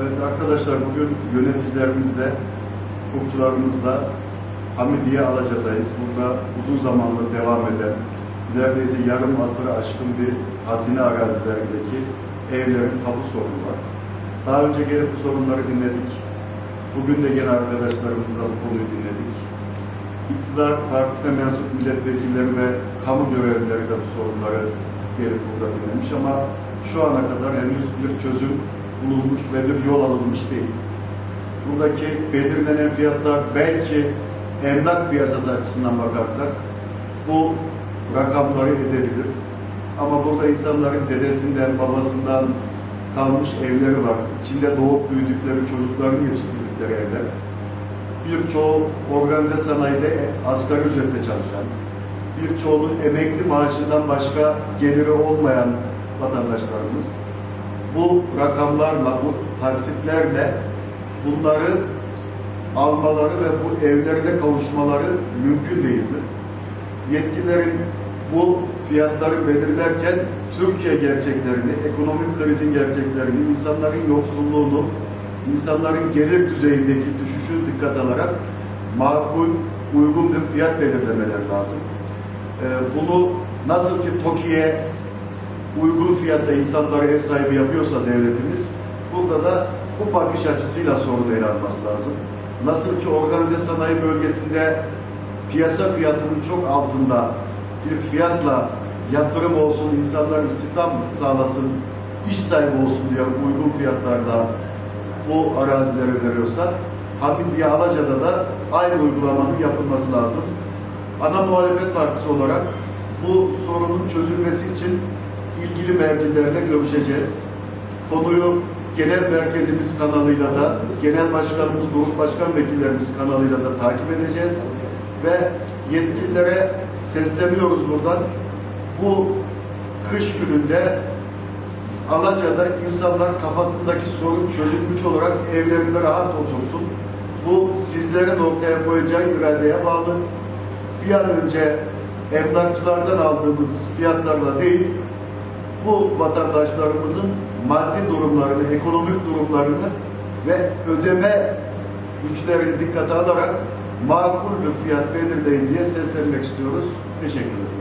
Evet arkadaşlar bugün yöneticilerimizle, hukukçularımızla Hamidiye Alaca'dayız. Burada uzun zamandır devam eden, neredeyse yarım asırı aşkın bir hazine arazilerindeki evlerin tapu sorunu var. Daha önce gelip bu sorunları dinledik. Bugün de gene arkadaşlarımızla bu konuyu dinledik. İktidar partisine mensup milletvekilleri ve kamu görevlileri de bu sorunları gelip burada dinlemiş ama şu ana kadar henüz bir çözüm bulunmuş ve bir yol alınmış değil. Buradaki belirlenen fiyatlar belki emlak piyasası açısından bakarsak bu rakamları edebilir. Ama burada insanların dedesinden, babasından kalmış evleri var. İçinde doğup büyüdükleri, çocukların yetiştirdikleri evler. Birçoğu organize sanayide asgari ücretle çalışan, birçoğunun emekli maaşından başka geliri olmayan vatandaşlarımız bu rakamlarla, bu taksitlerle bunları almaları ve bu evlerine kavuşmaları mümkün değildir. Yetkililerin bu fiyatları belirlerken Türkiye gerçeklerini, ekonomik krizin gerçeklerini, insanların yoksulluğunu, insanların gelir düzeyindeki düşüşü dikkat alarak makul, uygun bir fiyat belirlemeleri lazım. Ee, bunu nasıl ki TOKİ'ye uygun fiyatta insanlara ev sahibi yapıyorsa devletimiz, burada da bu bakış açısıyla sorunu ele alması lazım. Nasıl ki organize sanayi bölgesinde piyasa fiyatının çok altında bir fiyatla yatırım olsun, insanlar istihdam sağlasın, iş sahibi olsun diye uygun fiyatlarda bu arazileri veriyorsa, Hamidiye Alaca'da da aynı uygulamanın yapılması lazım. Ana muhalefet partisi olarak bu sorunun çözülmesi için ilgili mercilerle görüşeceğiz. Konuyu genel merkezimiz kanalıyla da, genel başkanımız, grup başkan vekillerimiz kanalıyla da takip edeceğiz. Ve yetkililere sesleniyoruz buradan. Bu kış gününde Alaca'da insanlar kafasındaki sorun çözülmüş olarak evlerinde rahat otursun. Bu sizlerin ortaya koyacağı iradeye bağlı. Bir an önce emlakçılardan aldığımız fiyatlarla değil, bu vatandaşlarımızın maddi durumlarını, ekonomik durumlarını ve ödeme güçlerini dikkate alarak makul bir fiyat belirleyin diye seslenmek istiyoruz. Teşekkür ederim.